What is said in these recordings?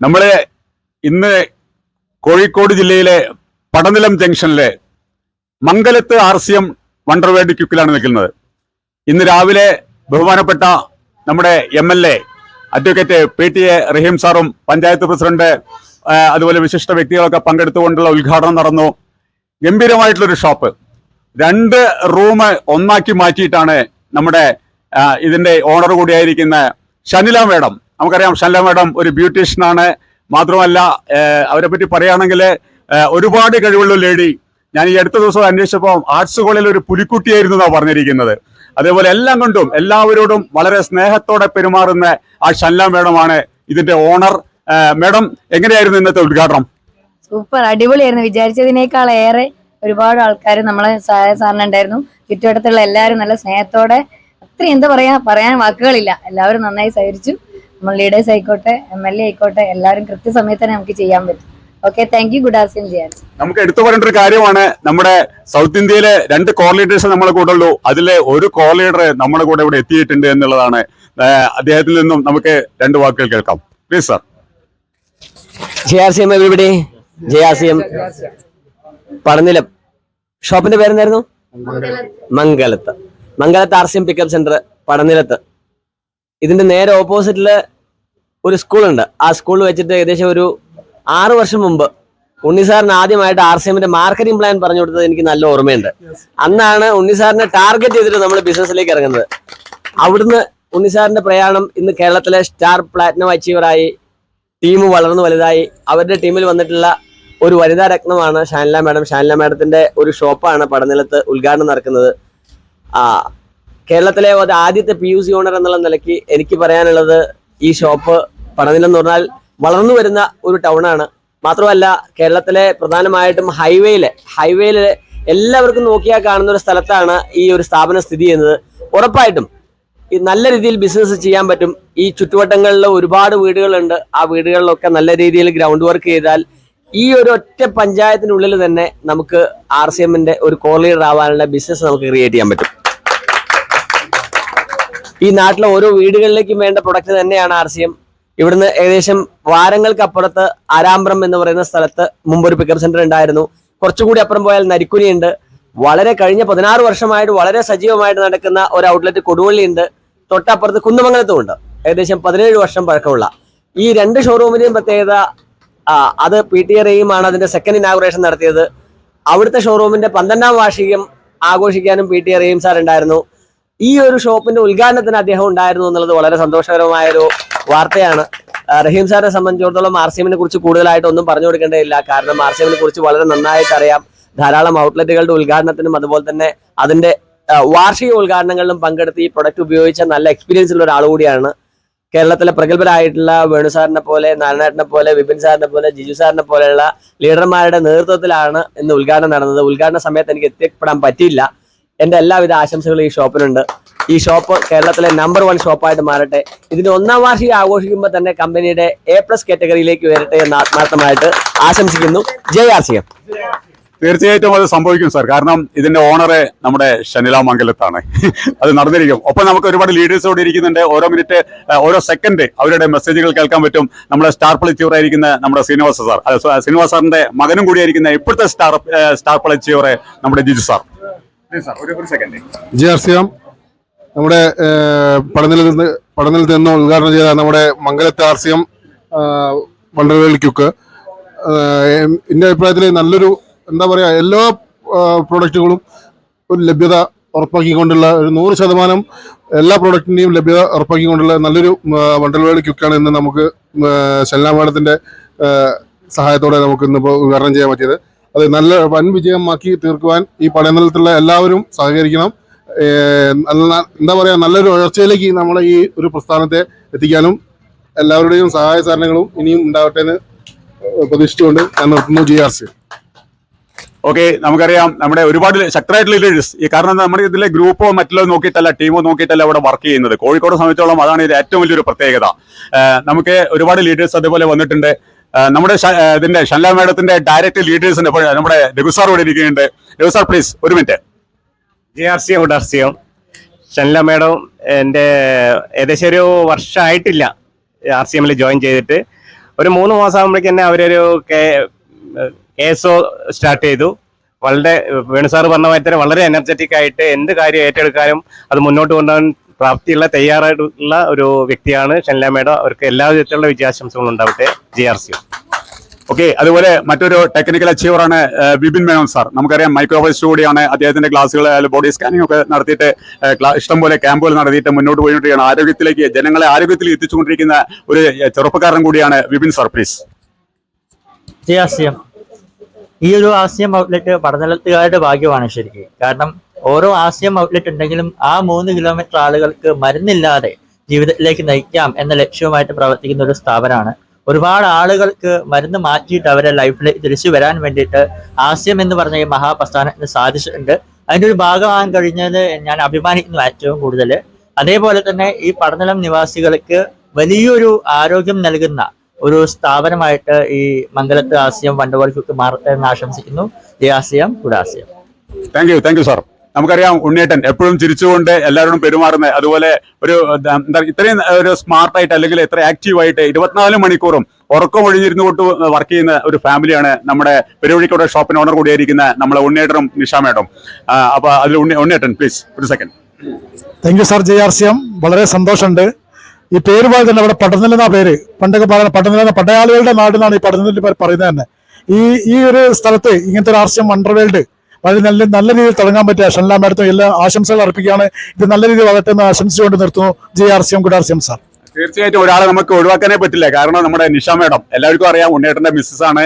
നമ്മൾ ഇന്ന് കോഴിക്കോട് ജില്ലയിലെ പടനിലം ജംഗ്ഷനിലെ Mangalath R C M wonder world ക്യുക്കിലാണ് നിൽക്കുന്നത്. ഇന്ന് രാവിലെ ബഹുമാനപ്പെട്ട നമ്മുടെ M L A advocate P T A Rahim സാറും പഞ്ചായത്ത് പ്രസിഡന്റ് അതുപോലെ വിശിഷ്ട വ്യക്തികളൊക്കെ പങ്കെടുത്തുകൊണ്ടുള്ള ഉദ്ഘാടനം നടന്നു. ഗംഭീരമായിട്ടുള്ളൊരു ഷോപ്പ്. രണ്ട് റൂം ഒന്നാക്കി മാറ്റിയിട്ടാണ് നമ്മുടെ ഇതിന്റെ ഓണർ കൂടിയായിരിക്കുന്ന ഷനില മേഡം നമുക്കറിയാം ഷല്ല മേഡം ഒരു ബ്യൂട്ടീഷ്യനാണ്. മാത്രമല്ല അവരെ പറ്റി പറയുകയാണെങ്കിൽ ഒരുപാട് കഴിവുള്ള ലേഡി. ഞാൻ ഈ അടുത്ത ദിവസം അന്വേഷിച്ചപ്പോൾ ആർട്സ് കോളേജിൽ ഒരു പുലിക്കുട്ടിയായിരുന്നു എന്നാണ് പറഞ്ഞിരിക്കുന്നത്. അതേപോലെ എല്ലാം കൊണ്ടും എല്ലാവരോടും വളരെ സ്നേഹത്തോടെ പെരുമാറുന്ന ആ ഷല്ല മേഡമാണ് ഇതിന്റെ ഓണർ. മേഡം എങ്ങനെയായിരുന്നു ഇന്നത്തെ ഉദ്ഘാടനം? സൂപ്പർ അടിപൊളിയായിരുന്നു. വിചാരിച്ചതിനേക്കാൾ ഏറെ ഒരുപാട് ആൾക്കാർ നമ്മളെ സഹായ സാറിനുണ്ടായിരുന്നു ചുറ്റുവട്ടത്തുള്ള എല്ലാവരും നല്ല സ്നേഹത്തോടെ അത്രയും എന്താ പറയാ പറയാൻ വാക്കുകളില്ല. എല്ലാവരും നന്നായി സഹകരിച്ചു. നമ്മൾ ലീഡേഴ്സ് ആയിക്കോട്ടെ എം എൽ എ ആയിക്കോട്ടെ എല്ലാവരും കൃത്യസമയത്ത് തന്നെ നമുക്ക് ചെയ്യാൻ പറ്റും. Okay thank you good afternoon ചെയ്യാൻ നമുക്ക് എടുത്തു പറയേണ്ട ഒരു കാര്യമാണ് നമ്മുടെ സൗത്ത് ഇന്ത്യയിലെ രണ്ട് കോർ ലീഡേഴ്സ് നമ്മളെ കൂടെ ഉള്ളൂ. അതിലെ ഒരു കോർ ലീഡർ നമ്മുടെ കൂടെ ഇവിടെ എത്തിയിട്ടുണ്ട് എന്നുള്ളതാണ്. അദ്ദേഹത്തിൽ നിന്നും നമുക്ക് രണ്ട് വാക്കുകൾ കേൾക്കാം. Please sir J R C എവിടെ ജെ പറഞ്ഞില്ല പടനിലം. ഷോപ്പിന്റെ പേരെന്തായിരുന്നു? Mangalath. Mangalath. R C M pickup centre പടനിലത്ത്. ഇതിന്റെ നേരെ ഓപ്പോസിറ്റിൽ ഒരു സ്കൂളുണ്ട്. ആ സ്കൂൾ വെച്ചിട്ട് ഏകദേശം ഒരു ആറ് വർഷം മുമ്പ് ഉണ്ണിസാറിന് ആദ്യമായിട്ട് ആർ സി എമ്മിന്റെ മാർക്കറ്റിംഗ് പ്ലാൻ പറഞ്ഞു കൊടുത്തത് എനിക്ക് നല്ല ഓർമ്മയുണ്ട്. അന്നാണ് ഉണ്ണിസാറിനെ ടാർഗറ്റ് ചെയ്തിട്ട് നമ്മൾ ബിസിനസ്സിലേക്ക് ഇറങ്ങുന്നത്. അവിടുന്ന് ഉണ്ണിസാറിന്റെ പ്രയാണം ഇന്ന് കേരളത്തിലെ സ്റ്റാർ പ്ലാറ്റിനം അച്ചീവറായി ടീം വളർന്നു വലുതായി അവരുടെ ടീമിൽ വന്നിട്ടുള്ള ഒരു വനിതാ രത്നമാണ് ഷാനില മാഡം. ഷാനില മാഡത്തിന്റെ ഒരു ഷോപ്പാണ് പടനിലത്ത് ഉദ്ഘാടനം നടക്കുന്നത്. ആ കേരളത്തിലെ ഒരു ആദ്യത്തെ പി യു സി ഓണർ എന്നുള്ള നിലയ്ക്ക് എനിക്ക് പറയാനുള്ളത് ഈ ഷോപ്പ് പടനിലം എന്ന് പറഞ്ഞാൽ വളർന്നു വരുന്ന ഒരു ആണ്. മാത്രമല്ല കേരളത്തിലെ പ്രധാനമായിട്ടും ഹൈവേയിലെ ഹൈവേയിലെ എല്ലാവർക്കും നോക്കിയാൽ കാണുന്ന ഒരു സ്ഥലത്താണ് ഈ ഒരു സ്ഥാപനം സ്ഥിതി ചെയ്യുന്നത്. ഉറപ്പായിട്ടും ഈ നല്ല രീതിയിൽ ബിസിനസ് ചെയ്യാൻ പറ്റും. ഈ ചുറ്റുവട്ടങ്ങളിൽ ഒരുപാട് വീടുകളുണ്ട്. ആ വീടുകളിലൊക്കെ നല്ല രീതിയിൽ ഗ്രൗണ്ട് വർക്ക് ചെയ്താൽ ഈ ഒരു ഒറ്റ പഞ്ചായത്തിനുള്ളിൽ തന്നെ നമുക്ക് ആർ സി എമ്മിന്റെ ഒരു കോർ ലീഡർ ആവാനുള്ള ബിസിനസ് നമുക്ക് ക്രിയേറ്റ് ചെയ്യാൻ പറ്റും. ഈ നാട്ടിലെ ഓരോ വീടുകളിലേക്കും വേണ്ട പ്രൊഡക്റ്റ് തന്നെയാണ് ആർ സി എം ഇവിടുന്ന് ഏകദേശം വാരങ്ങൾക്കപ്പുറത്ത് ആരാമ്പ്രം എന്ന് പറയുന്ന സ്ഥലത്ത് മുമ്പ് ഒരു പിക്കപ്പ് സെന്റർ ഉണ്ടായിരുന്നു. കുറച്ചുകൂടി അപ്പുറം പോയാൽ നരിക്കുനി ഉണ്ട് വളരെ കഴിഞ്ഞ പതിനാറ് വർഷമായിട്ട് വളരെ സജീവമായിട്ട് നടക്കുന്ന ഒരു ഔട്ട്ലെറ്റ് കൊടുവള്ളി ഉണ്ട് തൊട്ടപ്പുറത്ത് കുന്നമംഗലത്തും ഉണ്ട്. ഏകദേശം പതിനേഴ് വർഷം പഴക്കമുള്ള. ഈ രണ്ട് ഷോറൂമിന്റെയും പ്രത്യേകത അത് പി ടി ആണ് അതിന്റെ സെക്കൻഡ് ഇനാഗുറേഷൻ നടത്തിയത്. അവിടുത്തെ ഷോറൂമിന്റെ പന്ത്രണ്ടാം വാർഷികം ആഘോഷിക്കാനും പി ടി റഹീം സാർ ഉണ്ടായിരുന്നു. ഈ ഒരു ഷോപ്പിന്റെ ഉദ്ഘാടനത്തിന് അദ്ദേഹം ഉണ്ടായിരുന്നു എന്നുള്ളത് വളരെ സന്തോഷകരമായ ഒരു വാർത്തയാണ് റഹീം സാറിനെ സംബന്ധിച്ചിടത്തോളം ആർ സി എമ്മിനെ കുറിച്ച് കൂടുതലായിട്ട് ഒന്നും പറഞ്ഞു കൊടുക്കേണ്ടതില്ല. കാരണം ആർ സി എമ്മിനെ കുറിച്ച് വളരെ നന്നായിട്ട് അറിയാം. ധാരാളം ഔട്ട്ലെറ്റുകളുടെ ഉദ്ഘാടനത്തിനും അതുപോലെ തന്നെ അതിന്റെ വാർഷിക ഉദ്ഘാടനങ്ങളിലും പങ്കെടുത്ത് ഈ പ്രൊഡക്റ്റ് ഉപയോഗിച്ച നല്ല എക്സ്പീരിയൻസ് ഉള്ള ഒരാൾ കൂടിയാണ്. കേരളത്തിലെ പ്രഗത്ഭരായിട്ടുള്ള വേണു സാറിനെ പോലെ നാരായണേട്ടനെ പോലെ വിപിൻ സാറിനെ പോലെ ജിജു സാറിനെ പോലെയുള്ള ലീഡർമാരുടെ നേതൃത്വത്തിലാണ് ഇന്ന് ഉദ്ഘാടനം നടന്നത്. ഉദ്ഘാടന സമയത്ത് എനിക്ക് എത്തിപ്പെടാൻ പറ്റിയില്ല. എന്റെ എല്ലാവിധ ആശംസകളും ഈ ഷോപ്പിനുണ്ട് ഈ ഷോപ്പ് കേരളത്തിലെ നമ്പർ വൺ ഷോപ്പായിട്ട് മാറട്ടെ. ഇതിന്റെ ഒന്നാം വാർഷികം ആഘോഷിക്കുമ്പോൾ തന്നെ കമ്പനിയുടെ എ പ്ലസ് കാറ്റഗറിയിലേക്ക് വരട്ടെ എന്ന് ആത്മാർത്ഥമായിട്ട് ആശംസിക്കുന്നു. ജയ ആർ സി എം തീർച്ചയായിട്ടും അത് സംഭവിക്കും സാർ കാരണം ഇതിന്റെ ഓണറെ നമ്മുടെ ഷനില മംഗലത്താണ്. അത് നടന്നിരിക്കും. ഒപ്പം നമുക്ക് ഒരുപാട് ലീഡേഴ്സ് കൂടി ഇരിക്കുന്നുണ്ട്. ഓരോ മിനിറ്റ് ഓരോ സെക്കൻഡ് അവരുടെ മെസ്സേജുകൾ കേൾക്കാൻ പറ്റും. നമ്മുടെ സ്റ്റാർ പ്ലച്ചിയർ ആയിരിക്കുന്ന നമ്മുടെ ശ്രീനിവാസ സാർ ശ്രീനിവാസ സാറിന്റെ മകനും കൂടിയായിരിക്കുന്ന ഇപ്പോഴത്തെ സ്റ്റാർ സ്റ്റാർ പ്ലച്ചിയർ നമ്മുടെ Jiju sir G R C M. നമ്മുടെ പഠനത്തിൽ നിന്ന് പടനിലത്ത് നിന്ന് ഉദ്ഘാടനം ചെയ്ത നമ്മുടെ മംഗലത്തെ R C M wonder world quick എന്റെ അഭിപ്രായത്തിൽ നല്ലൊരു എന്താ പറയുക എല്ലാ പ്രോഡക്റ്റുകളും ഒരു ലഭ്യത ഉറപ്പാക്കിക്കൊണ്ടുള്ള ഒരു നൂറ് ശതമാനം എല്ലാ പ്രോഡക്റ്റിന്റെയും ലഭ്യത ഉറപ്പാക്കിക്കൊണ്ടുള്ള നല്ലൊരു വണ്ടർവേളി ക്യുക്കാണ് ഇന്ന് നമുക്ക് മാഡത്തിന്റെ സഹായത്തോടെ നമുക്ക് ഇന്നിപ്പോൾ ഉദ്ഘാടനം ചെയ്യാൻ പറ്റിയത്. അത് നല്ല വൻ വിജയമാക്കി തീർക്കുവാൻ ഈ പടയന്തലത്തിലുള്ള എല്ലാവരും സഹകരിക്കണം. എന്താ പറയാ നല്ലൊരു ഉയർച്ചയിലേക്ക് നമ്മളെ ഈ ഒരു പ്രസ്ഥാനത്തെ എത്തിക്കാനും എല്ലാവരുടെയും സഹായ സഹകരണങ്ങളും ഇനിയും ഉണ്ടാവട്ടെ എന്ന് പ്രതീക്ഷിച്ചുകൊണ്ട് ഞാൻ നിർത്തുന്നു ജി ആർ സി ഓക്കെ നമുക്കറിയാം നമ്മുടെ ഒരുപാട് ശക്തരായിട്ടുള്ള ലീഡേഴ്സ് ഈ കാരണം നമ്മുടെ ഇതിലെ ഗ്രൂപ്പോ മറ്റുള്ള നോക്കിയിട്ടല്ല ടീമോ നോക്കിയിട്ടല്ല അവിടെ വർക്ക് ചെയ്യുന്നത്. കോഴിക്കോട് സംബന്ധിച്ചോളം അതാണ് ഇതിൽ ഏറ്റവും വലിയൊരു പ്രത്യേകത. നമുക്ക് ഒരുപാട് ലീഡേഴ്സ് അതുപോലെ വന്നിട്ടുണ്ട്. നമ്മുടെ ഇതിന്റെ ഷൻല മേഡത്തിന്റെ ഡയറക്റ്റ് ലീഡേഴ്സിന്റെ നമ്മുടെ രഘു രഘുസാർ ഇവിടെ ഇരിക്കുന്നുണ്ട്. രഘുസാർ പ്ലീസ് ഒരു minute J R C M C Shanla എന്റെ ഏകദേശം ഒരു വർഷമായിട്ടില്ല ആർ സി എമ്മിൽ ജോയിൻ ചെയ്തിട്ട്. ഒരു മൂന്ന് മാസം ആകുമ്പോഴേക്ക് തന്നെ അവരൊരു കെ എസ് ഒ സ്റ്റാർട്ട് ചെയ്തു. വളരെ വേണു സാറ് പറഞ്ഞ മാതിരി വളരെ എനർജറ്റിക് ആയിട്ട് എന്ത് കാര്യം ഏറ്റെടുക്കാനും അത് മുന്നോട്ട് കൊണ്ടുപോകാൻ പ്രാപ്തിയുള്ള തയ്യാറായിട്ടുള്ള ഒരു വ്യക്തിയാണ് ഷെൻല മേഡം അവർക്ക് എല്ലാ വിധത്തിലുള്ള വിജയാശംസകളും ഉണ്ടാവട്ടെ. J R C. ഓക്കെ അതുപോലെ മറ്റൊരു ടെക്നിക്കൽ അച്ചീവറാണ് ബിബിൻ മേനോൻ സാർ. നമുക്കറിയാം മൈക്രോബയോളജിസ്റ്റ് കൂടിയാണ് അദ്ദേഹത്തിന്റെ ക്ലാസ്സുകൾ ബോഡി സ്കാനിംഗ് ഒക്കെ നടത്തിയിട്ട് ഇഷ്ടംപോലെ ക്യാമ്പുകൾ നടത്തിയിട്ട് മുന്നോട്ട് പോയിട്ടാണ് ആരോഗ്യത്തിലേക്ക് ജനങ്ങളെ ആരോഗ്യത്തിൽ എത്തിച്ചുകൊണ്ടിരിക്കുന്ന ഒരു ചെറുപ്പക്കാരൻ കൂടിയാണ് ബിബിൻ സാർ പ്ലീസ് ഈ ഈ ഒരു ആശയം ഔട്ട്ലെറ്റ് പഠനത്തുകാരുടെ ഭാഗ്യമാണ് ശരിക്കും. കാരണം ഓരോ ആശയം ഔട്ട്ലെറ്റ് ഉണ്ടെങ്കിലും ആ മൂന്ന് കിലോമീറ്റർ ആളുകൾക്ക് മരുന്നില്ലാതെ ജീവിതത്തിലേക്ക് നയിക്കാം എന്ന ലക്ഷ്യവുമായിട്ട് പ്രവർത്തിക്കുന്ന ഒരു സ്ഥാപനമാണ്. ഒരുപാട് ആളുകൾക്ക് മരുന്ന് മാറ്റിയിട്ട് അവരെ ലൈഫിലേക്ക് തിരിച്ചു വരാൻ വേണ്ടിയിട്ട് ആശയം എന്ന് പറഞ്ഞ ഈ മഹാപ്രസ്ഥാനത്തിന് സാധിച്ചിട്ടുണ്ട്. അതിന്റെ ഒരു ഭാഗമാകാൻ കഴിഞ്ഞത് ഞാൻ അഭിമാനിക്കുന്നു ഏറ്റവും കൂടുതൽ. അതേപോലെ തന്നെ ഈ പഠനലം നിവാസികൾക്ക് വലിയൊരു ആരോഗ്യം നൽകുന്ന ഒരു സ്ഥാപനമായിട്ട് ഈ മംഗലത്ത് ആശയം വണ്ടവർക്കൊക്കെ മാറട്ടെ എന്ന് ആശംസിക്കുന്നു. ഈ ആശയം കൂടാശയം thank you thank you sir നമുക്കറിയാം ഉണ്ണിയേട്ടൻ എപ്പോഴും ചിരിച്ചുകൊണ്ട് എല്ലാവരോടും പെരുമാറുന്നത്. അതുപോലെ ഒരു എന്താ ഇത്രയും ഒരു സ്മാർട്ടായിട്ട് അല്ലെങ്കിൽ ഇത്ര ആക്റ്റീവായിട്ട് ഇരുപത്തിനാല് മണിക്കൂറും ഉറക്കം ഒഴിഞ്ഞിരുന്നു കൊണ്ട് വർക്ക് ചെയ്യുന്ന ഒരു ഫാമിലിയാണ് നമ്മുടെ പെരുവഴിക്കോടെ ഷോപ്പിന് ഓണർ കൂടിയായിരിക്കുന്ന നമ്മളെ ഉണ്ണിയേട്ടനും നിഷാമേട്ടും അപ്പൊ അതിൽ ഉണ്ണി ഉണ്ണിയേട്ടൻ പ്ലീസ് ഒരു second thank you sir J R C M. വളരെ സന്തോഷമുണ്ട്. ഈ പേര് പോലെ തന്നെ ഇവിടെ പട്ടനില എന്നാ പേര്? പണ്ടൊക്കെ പറയുന്ന പട്ടനില എന്ന പടയാളികളുടെ നാടെന്നാണ് ഈ പട്ടനില പറയുന്നത് തന്നെ. ഈ ഈ ഒരു സ്ഥലത്ത് ഇങ്ങനത്തെ ഒരു ആർ സി എം വണ്ടർവേൾഡ് വളരെ നല്ല നല്ല രീതിയിൽ തുടങ്ങാൻ പറ്റിയ ഷൺലാ മാഡത്തിന് എല്ലാ ആശംസകൾ അർപ്പിക്കുകയാണ്. ഇത് നല്ല രീതിയിൽ വളരട്ടെ എന്ന് ആശംസിച്ചുകൊണ്ട് നിർത്തുന്നു. J R C M good R C M sir. തീർച്ചയായിട്ടും ഒരാളെ നമുക്ക് ഒഴിവാക്കാനേ പറ്റില്ല. കാരണം നമ്മുടെ നിഷ മേഡം എല്ലാവർക്കും അറിയാം ഉണ്ണേട്ടന്റെ മിസ്സസ് ആണ്.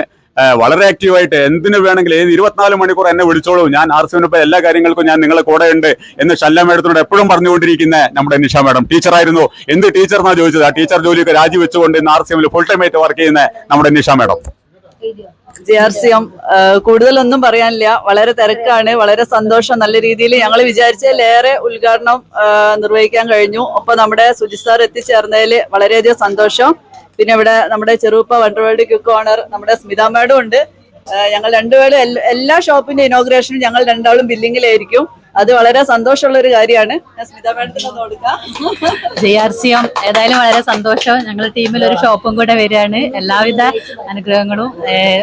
വളരെ ആക്റ്റീവായിട്ട് എന്തിനു വേണമെങ്കിലും ഏത് ഇരുപത്തിനാല് മണിക്കൂർ എന്നെ വിളിച്ചോളൂ. ഞാൻ ആർ സിനൊപ്പം എല്ലാ കാര്യങ്ങൾക്കും ഞാൻ നിങ്ങളെ കൂടെ ഉണ്ട് എന്ന് ശല്ല മേഡത്തിനോട് എപ്പോഴും പറഞ്ഞുകൊണ്ടിരിക്കുന്ന നമ്മുടെ നിഷ മേഡം. ടീച്ചറായിരുന്നു എന്ത് ടീച്ചർ എന്നാ ചോദിച്ചത്? ആ ടീച്ചർ ജോലിയൊക്കെ രാജിവെച്ചുകൊണ്ട് ഇന്ന് ആർ സി എമ്മിൽ ഫുൾ ടൈം ആയിട്ട് വർക്ക് ചെയ്യുന്ന നമ്മുടെ Nisha madam. J R C M കൂടുതലൊന്നും പറയാനില്ല. വളരെ തിരക്കാണ് വളരെ സന്തോഷം. നല്ല രീതിയിൽ ഞങ്ങൾ വിചാരിച്ചതിലേറെ ഉദ്ഘാടനം നിർവഹിക്കാൻ കഴിഞ്ഞു. ഒപ്പം നമ്മുടെ സുജിത് സാർ എത്തിച്ചേർന്നതിൽ വളരെയധികം സന്തോഷം. പിന്നെ ഇവിടെ നമ്മുടെ ചെറുപ്പ വണ്ടർ വേൾഡ് ക്യുക്ക് ഓണർ നമ്മുടെ സ്മിത മാഡം ഉണ്ട്. ഞങ്ങൾ രണ്ടുപേരും എല്ലാ ഷോപ്പിന്റെ ഇനോഗ്രേഷനും ഞങ്ങൾ രണ്ടാളും ബില്ലിങ്ങിലായിരിക്കും. അത് വളരെ സന്തോഷമുള്ള ഒരു കാര്യമാണ് ജെ ആർ സി എം ഏതായാലും വളരെ സന്തോഷം. ഞങ്ങളുടെ ടീമിൽ ഒരു ഷോപ്പും കൂടെ വരികയാണ്. എല്ലാവിധ അനുഗ്രഹങ്ങളും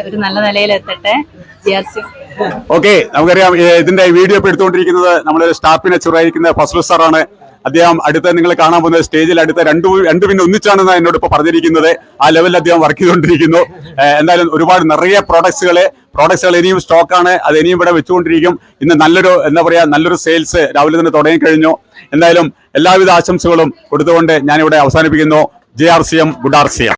ഒരു നല്ല നിലയിൽ എത്തട്ടെ. J R C M okay നമുക്കറിയാം ഇതിന്റെ വീഡിയോ ഇപ്പൊ എടുത്തുകൊണ്ടിരിക്കുന്നത് നമ്മുടെ സ്റ്റാഫിനെ ചുറായിരിക്കുന്ന ഫസ്ലു സാറാണ്. അദ്ദേഹം അടുത്ത നിങ്ങൾ കാണാൻ പോകുന്ന സ്റ്റേജിൽ അടുത്ത രണ്ടു രണ്ടു പിന്നെ ഒന്നിച്ചാണെന്ന് എന്നോട് ഇപ്പൊ പറഞ്ഞിരിക്കുന്നത്. ആ ലെവലിൽ അദ്ദേഹം വർക്ക് ചെയ്തുകൊണ്ടിരിക്കുന്നു. എന്തായാലും ഒരുപാട് നിറയെ പ്രോഡക്ട്സുകൾ പ്രോഡക്ട്സുകൾ ഇനിയും സ്റ്റോക്കാണ് അത് ഇനിയും ഇവിടെ വെച്ചുകൊണ്ടിരിക്കും. ഇന്ന് നല്ലൊരു എന്താ പറയുക നല്ലൊരു സെയിൽസ് രാവിലെ തന്നെ തുടങ്ങിക്കഴിഞ്ഞു. എന്തായാലും എല്ലാവിധ ആശംസകളും കൊടുത്തുകൊണ്ട് ഞാനിവിടെ അവസാനിപ്പിക്കുന്നു. J R C M good R C M.